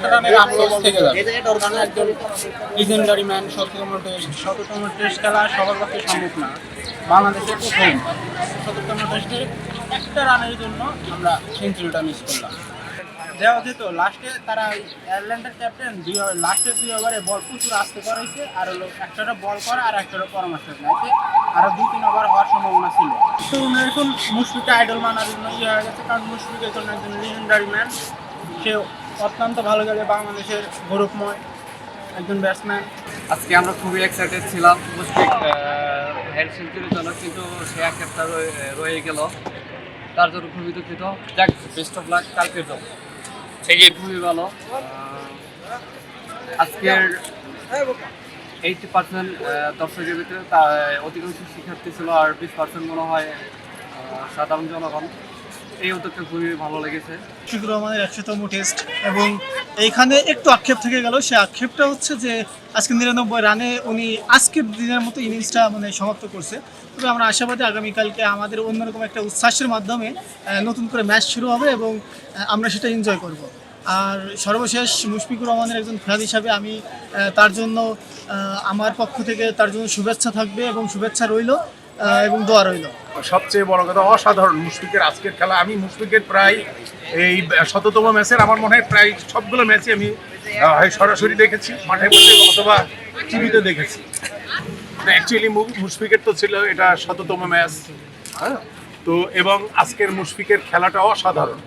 একটা রানের আফসোস থেকে যাবে। একজন লিজেন্ডারি ম্যান শততম টেস্ট। শততম টেস্ট খেলা সবার পক্ষে সম্ভব না। বাংলাদেশের প্রথম। শততম টেস্টে একটা রানের জন্য আমরা সেঞ্চুরিটা মিস করলাম। দেওয়া যেত লাস্টে তারা আয়ারল্যান্ডের ক্যাপ্টেন দুই লাস্টের দুই ওভারে বল প্রচুর আসতে করাইছে আর হলো একটাটা বল করা আর একটাটা পরামর্শ নাইতে আরও দুই তিন ওভার হওয়ার সম্ভাবনা ছিল। তো এখন মুশফিকে আইডল মানার জন্য ইয়ে হয়ে গেছে কারণ মুশফিক একজন একজন লিজেন্ডারি ম্যান সে অত্যন্ত ভালো গেলে বাংলাদেশের গৌরবময় একজন ব্যাটসম্যান আজকে আমরা খুবই এক্সাইটেড ছিলাম। মুশফিক হেড সেঞ্চুরির জন্য কিন্তু সে এক একটা রয়ে- গেল। তার জন্য খুবই দুঃখিত। যাক বেস্ট অফ লাক কালকের জন্য। এই খুবই ভালো। আজকের এইটি পার্সেন্ট দর্শকের ভিতরে তা অধিকাংশ শিক্ষার্থী ছিল আর বিশ পার্সেন্ট মনে হয় সাধারণ জনগণ। এই উদ্যোগটা খুবই ভালো লেগেছে। মুশফিকুর রহমানের একশোতম টেস্ট এবং এইখানে একটু আক্ষেপ থেকে গেল, সে আক্ষেপটা হচ্ছে যে আজকে নিরানব্বই রানে উনি আজকের দিনের মতো ইনিংসটা মানে সমাপ্ত করছে। তবে আমরা আশাবাদী আগামীকালকে আমাদের অন্যরকম একটা উচ্ছ্বাসের মাধ্যমে নতুন করে ম্যাচ শুরু হবে এবং আমরা সেটা এনজয় করব। আর সর্বশেষ মুশফিকুর রহমানের একজন ফ্যান হিসাবে আমি তার জন্য আমার পক্ষ থেকে তার জন্য শুভেচ্ছা থাকবে এবং শুভেচ্ছা রইল। এবং দোয়া রইল। সবচেয়ে বড় কথা, অসাধারণ মুশফিকের আজকের খেলা। আমি মুশফিকের প্রায় এই শততম ম্যাচের, আমার মনে হয় প্রায় সবগুলো ম্যাচই আমি সরাসরি দেখেছি, মাঠে মাঠে অথবা টিভিতে দেখেছি। অ্যাকচুয়ালি মুশফিকের তো ছিল এটা শততম ম্যাচ হ্যাঁ? তো এবং আজকের মুশফিকের খেলাটা অসাধারণ,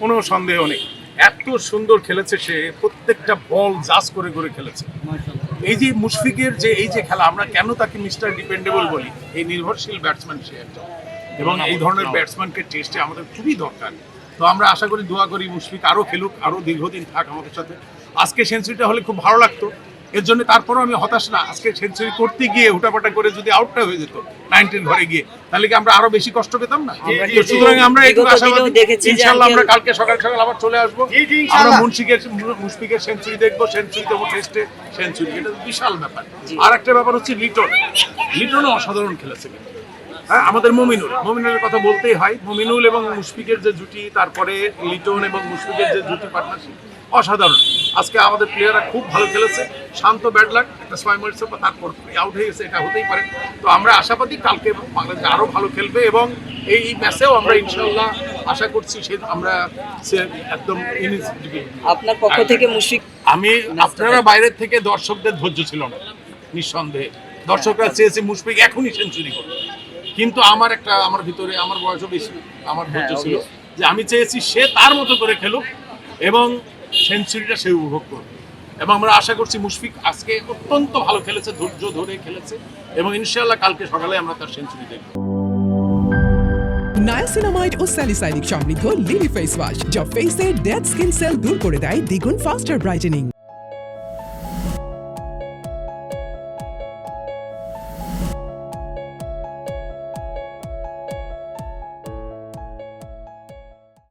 কোনো সন্দেহ নেই। এত সুন্দর খেলেছে সে, প্রত্যেকটা বল জাজ করে করে খেলেছে। এই যে মুশফিকের যে এই যে খেলা আমরা কেন তাকে মিস্টার ডিপেন্ডেবল বলি? এই নির্ভরশীল ব্যাটসম্যান সে একজন। এবং এই ধরনের ব্যাটসম্যানকে টেস্টে আমাদের খুবই দরকার। তো আমরা আশা করি দোয়া করি মুশফিক আরও খেলুক আরও দীর্ঘদিন থাক আমাদের সাথে। আজকে সেঞ্চুরিটা হলে খুব ভালো লাগতো। এর জন্য তারপরেও আমি হতাশ না। আজকে সেঞ্চুরি করতে গিয়ে হুটাপাটা করে যদি আউটটা হয়ে যেত নাইনটিন ঘরে গিয়ে তাহলে কি আমরা আরও বেশি কষ্ট পেতাম না? সুতরাং আমরা একটু আশাবাদী। ইনশাআল্লাহ আমরা কালকে সকাল সকাল আবার চলে আসব। আমরা মুন্সিকের মুশফিকের সেঞ্চুরি দেখব সেঞ্চুরি দেবো টেস্টে সেঞ্চুরি। এটা বিশাল ব্যাপার। আর একটা ব্যাপার হচ্ছে লিটন। লিটনও অসাধারণ খেলেছে কিন্তু। হ্যাঁ আমাদের মমিনুল। মমিনুলের কথা বলতেই হয়। মমিনুল এবং মুশফিকের যে জুটি তারপরে লিটন এবং মুশফিকের যে জুটি পার্টনারশিপ অসাধারণ। আজকে আমাদের প্লেয়াররা খুব ভালো খেলেছে। শান্ত ব্যাট লাগ একটা ছয় মিনিটসের পর তারপর আউট হয়ে গেছে এটা হতেই পারে। তো আমরা আশাবাদী কালকে বাংলাদেশ আরও ভালো খেলবে এবং এই ম্যাচেও আমরা ইনশাল্লাহ আশা করছি সে আমরা একদম আপনার পক্ষ থেকে মুশফিক আমি আপনারা বাইরের থেকে দর্শকদের ধৈর্য ছিল না নিঃসন্দেহে। দর্শকরা চেয়েছে মুশফিক এখনই সেঞ্চুরি করবে কিন্তু আমার একটা আমার ভিতরে আমার বয়সও বেশি আমার ধৈর্য ছিল যে আমি চেয়েছি সে তার মতো করে খেলুক এবং সেঞ্চুরিটা সে উপভোগ করবে এবং আমরা আশা করছি মুশফিক আজকে অত্যন্ত ভালো খেলেছে ধৈর্য ধরে খেলেছে এবং ইনশাআল্লাহ কালকে সকালে আমরা তার সেঞ্চুরি দেখব। নায়াসিনামাইড ও স্যালিসাইলিক সমৃদ্ধ লিলি ফেস ওয়াশ যা ফেসের ডেড স্কিন সেল দূর করে দেয় দ্বিগুণ ফাস্টার ব্রাইটেনিং